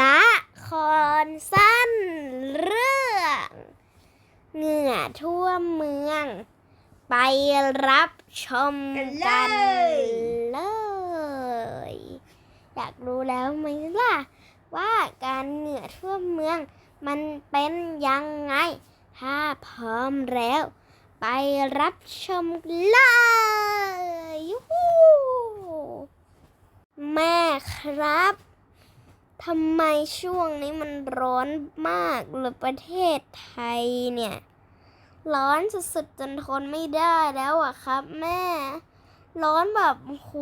ละครสั้นเรื่องเหงื่อทั่วเมือง ไปรับชมกันเลย อยากรู้แล้วไหมล่ะ ว่าการเหงื่อทั่วเมือง มันเป็นยังไง ถ้าพร้อมแล้ว ไปรับชมเลยยูฮูแม่ครับ ทำไมช่วงนี้มันร้อนมากเลยประเทศไทยเนี่ย ร้อนสุดๆจนทนไม่ได้แล้วอะครับ แม่ ร้อนแบบโอ้โห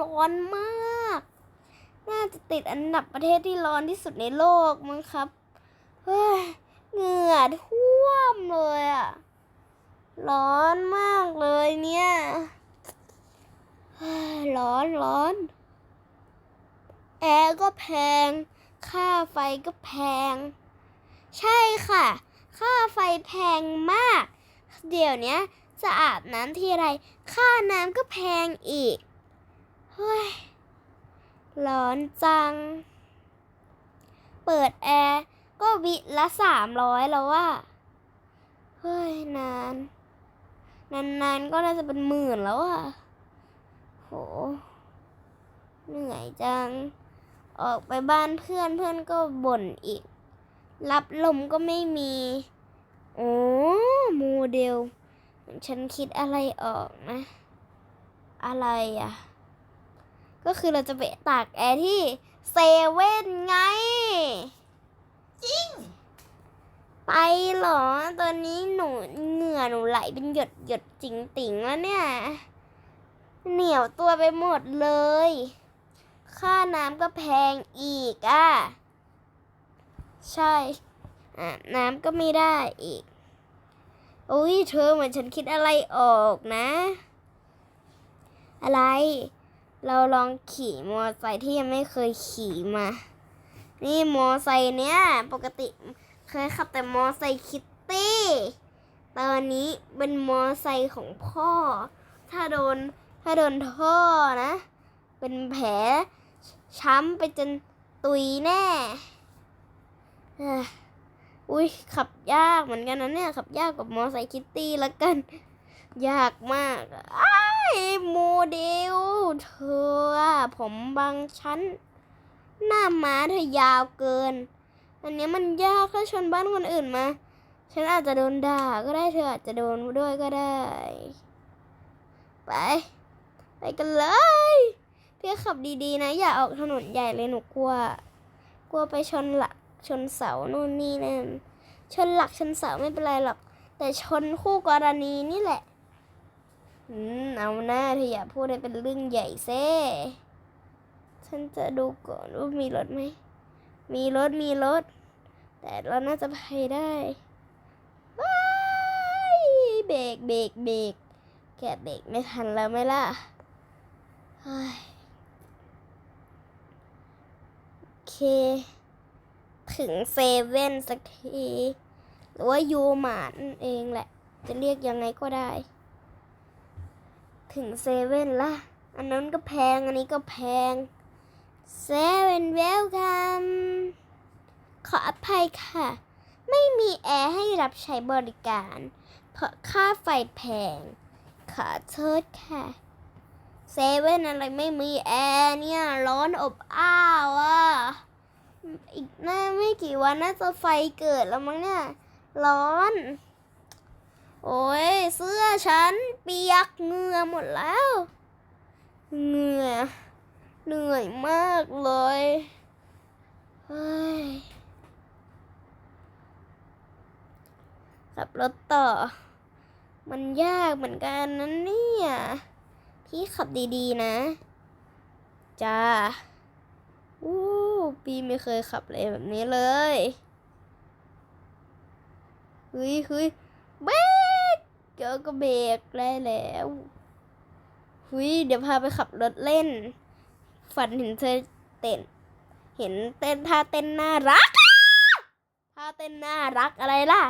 ร้อนมาก น่าจะติดอันดับประเทศที่ร้อนที่สุดในโลกมั้งครับ เฮ้ยเหงื่อท่วมเลยอะร้อนมากเลยเนี่ยเฮ้ยร้อนร้อนอร์ ก็แพง ค่าไฟก็แพง ใช่ค่ะ ค่าไฟแพงมาก เดี๋ยวนี้จะอาบน้ำทีไร ค่าน้ำก็แพงอีก เฮ้ย ร้อนจัง เปิดแอร์ก็วิละสามร้อยแล้วว่า เฮ้ย นาน นานๆก็น่าจะเป็นหมื่นแล้วอะ โห เหนื่อยจัง ออกไปบ้านเพื่อนเพื่อนก็บ่นอีก รับลมก็ไม่มี โอ้โมเดล ฉันคิดอะไรออกนะ อะไรอะ ก็คือเราจะไปตากแอร์ที่เซเว่นไง จริง ไปเหรอ ตอนนี้หนูเหงื่อหนูไหลเป็นหยดหยดจิงติ่งแล้วเนี่ย เหนียวตัวไปหมดเลย ค่าน้ำก็แพงอีกอะ ใช่อาบน้ำก็ไม่ได้อีกอุ้ยเธอเหมือนฉันคิดอะไรออกนะ อะไร เราลองขี่มอไซค์ที่ยังไม่เคยขี่มา นี่มอไซค์เนี้ยปกติเคยขับแต่มอไซค์คิตตี้ ตอนนี้เป็นมอไซค์ของพ่อ ถ้าโดนถ้าโดนท่อนะ เป็นแผล ช้ำไปจนตุยแน่ อุ้ยขับยากเหมือนกันนะเนี่ย ขับยากกว่ามอไซค์คิตตี้ละกัน ยากมากอ้ายโมเดล เธอ ผมบางชั้น หน้าม้าเธอยาวเกิน อันนี้มันยากถ้าชนบ้านคนอื่นมา ฉันอาจจะโดนด่าก็ได้เธออาจจะโดนด้วยก็ได้ ไป ไปกันเลย พี่ขับดีๆนะ อย่าออกถนนใหญ่เลยหนูกลัว กลัวไปชนหลักชนเสานู่นนี่นั่นชนหลักชนเสาไม่เป็นไรหรอก แต่ชนคู่กรณีนี่แหละ อืมเอาหน้าเธออย่าพูดให้เป็นเรื่องใหญ่เซ่ฉันจะดูก่อนว่ามีรถไหม มีรถมีรถ แต่เราน่าจะไปได้ว้ายเบรกเบรกเบรกแกเบรกไม่ทันแล้วไหมล่ะเฮ้ยโอ เค ถึงเซเว่นสักที หรือว่ายูมาร์นั่นเองแหละ จะเรียกยังไงก็ได้ ถึงเซเว่นละ อันนั้นก็แพง อันนี้ก็แพงเซเว่นเวลคัมขออภัยค่ะ ไม่มีแอร์ให้รับใช้บริการ เพราะค่าไฟแพง ขอโทษค่ะ เซเว่นอะไรไม่มีแอร์เนี่ย ร้อนอบอ้าวอะ อีกน่าไม่กี่วันน่าจะไฟเกิดแล้วมั้งเนี่ย ร้อน โอ้ยเสื้อฉันเปียกเหงื่อหมดแล้ว เหงื่อเหนื่อยมากเลยเฮ้ยขับรถต่อ มันยากเหมือนกันนะเนี่ย พี่ขับดีๆ นะจ้าอู้ปีไม่เคยขับเลยแบบนี้เลยเฮ้ยเฮ้ยเบรกเจอก็เบรกได้แล้วหุยเดี๋ยวพาไปขับรถเล่น ฝันเห็นเธอเต้น เห็นเต้นท่าเต้นน่ารักท่าเต้นน่ารักอะไรล่ะ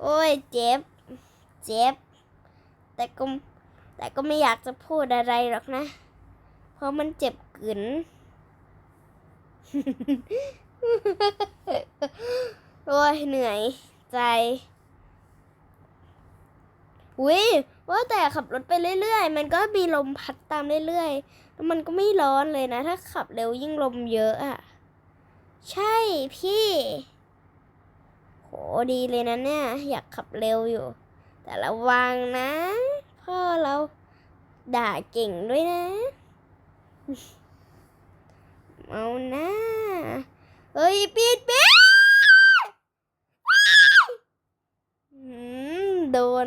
โอ้ยเจ็บ เจ็บ แต่ก็ แต่ก็ไม่อยากจะพูดอะไรหรอกนะ เพราะมันเจ็บกึนโอ้ยเหนื่อยใจอุ้ยว่าแต่ขับรถไปเรื่อยๆ มันก็มีลมพัดตามเรื่อยๆแล้วมันก็ไม่ร้อนเลยนะ ถ้าขับเร็วยิ่งลมเยอะอะใช่พี่ โหดีเลยนะเนี่ย อยากขับเร็วอยู่ แต่ระวังนะ พ่อเราด่าเก่งด้วยนะ เอานะเฮ้ยปิดปิดโดน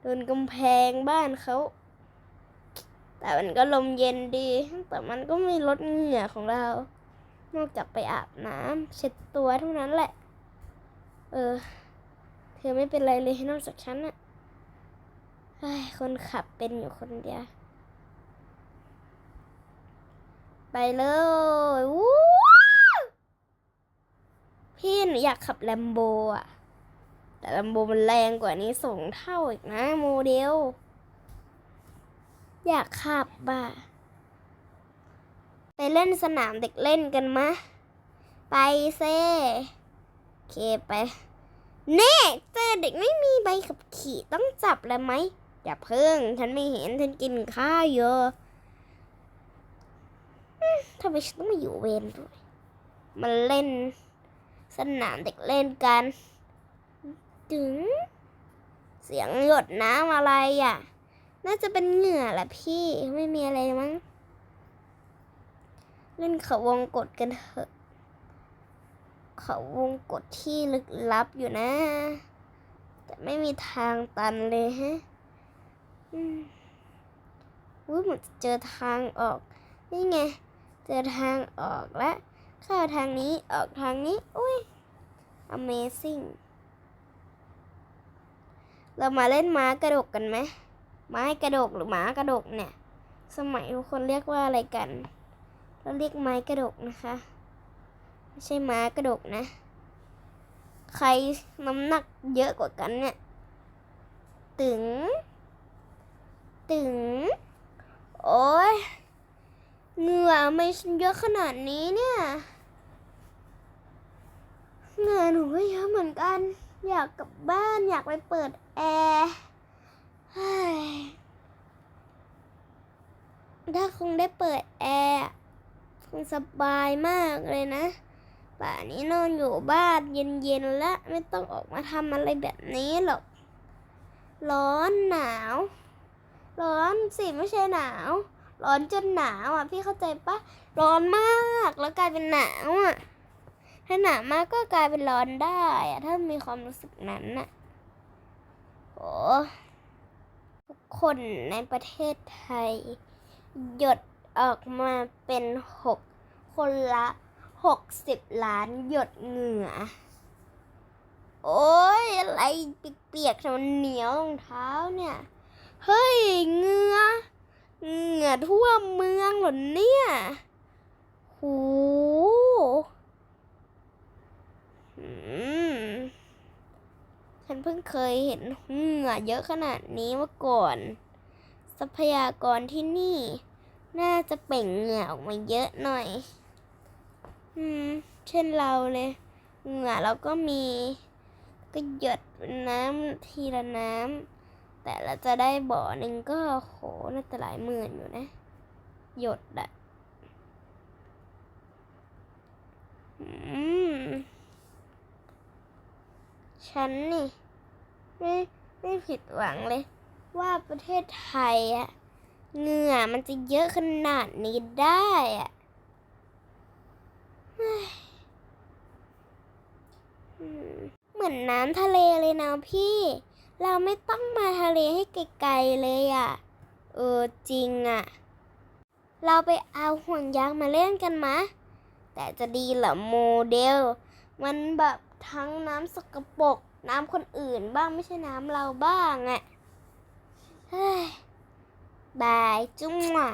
โดนกำแพงบ้านเขา แต่มันก็ลมเย็นดี แต่มันก็ไม่ลดเหงื่อของเรา นอกจากไปอาบน้ำเช็ดตัวเท่านั้นแหละ เออ เธอไม่เป็นไรเลยนอกจากฉันอะ คนขับเป็นอยู่คนเดียว ไปเลยวู้พี่หนูอยากขับแลมโบอะ แต่แลมโบมันแรงกว่านี้สองเท่าอีกนะโมเดล อยากขับบ่ะ ไปเล่นสนามเด็กเล่นกันมะ ไปเซ่โอเคไป เน่เจอเด็กไม่มีใบขับขี่ต้องจับแล้วไหม อย่าเพิ่ง ฉันไม่เห็น ฉันกินข้าวเยอะทำไมฉันต้องมาอยู่เวรด้วยมันเล่น สนามเด็กเล่นกัน ถึง เสียงหยดน้ำอะไรอะ น่าจะเป็นเหงื่อแหละพี่ไม่มีอะไรมั้ง เล่นเขาวงกดกันเถอะ เขาวงกดที่ลึกลับอยู่นะ แต่ไม่มีทางตันเลยฮะ อืมอุ้ยเหมือนเจอทางออก นี่ไง เจอทางออกแล้วเข้าทางนี้ออกทางนี้ อุ้ย Amazing เรามาเล่นม้ากระดกกันไหมไม้กระดกหรือหมากระดกเนี่ย สมัยทุกคนเรียกว่าอะไรกัน เราเรียกไม้กระดกนะคะ ไม่ใช่ม้ากระดกนะ ใครน้ำหนักเยอะกว่ากันเนี่ยตึง ตึง โอ้ยเหงื่อไม่ฉันเยอะขนาดนี้เนี่ยเหงื่อหนูก็เยอะเหมือนกัน อยากกลับบ้านอยากไปเปิดแอร์ถ้าคงได้เปิดแอร์คงสบายมากเลยนะป่านนี้นอนอยู่บ้านเย็นๆแล้วไม่ต้องออกมาทำอะไรแบบนี้หรอก ร้อนหนาว ร้อนสิไม่ใช่หนาว ร้อนจนหนาวอะ พี่เข้าใจปะร้อนมากแล้วกลายเป็นหนาวอะถ้าหนาวมากก็กลายเป็นร้อนได้อะถ้ามีความรู้สึกนั้นน่ะโอ้ทุกคนในประเทศไทย หยดออกมาเป็นหกคนละหกสิบล้านหยดเหงื่อ โอ้ยอะไรเปียกๆทำไมมันเหนียวรองเท้าเนี่ย เฮ้ยเหงื่อเหงื่อทั่วเมืองเหรอเนี่ยโหอืมฉันเพิ่งเคยเห็นเหงื่อเยอะขนาดนี้มาก่อน ทรัพยากรที่นี่ น่าจะเป่งเหงื่อออกมาเยอะหน่อย อืม เช่นเราเลย เหงื่อเราก็มี ก็หยดน้ำทีละน้ำ แต่เราจะได้บ่อหนึ่งก็โหน่าจะหลายหมื่นอยู่นะ หยดอะอืมฉันนี่ ไม่ไม่ผิดหวังเลย ว่าประเทศไทยอะเหงื่อมันจะเยอะขนาดนี้ได้อะเฮ้ยอืมเหมือนน้ำทะเลเลยนะพี่ เราไม่ต้องมาทะเลให้ไกลๆเลยอะเออจริงอะเราไปเอาห่วงยางมาเล่นกันมะ แต่จะดีเหรอโมเดล มันแบบทั้งน้ำสกปรกน้ำคนอื่นบ้างไม่ใช่น้ำเราบ้างอะ่ะ เฮ้ย บายจุ๊งหว่ะ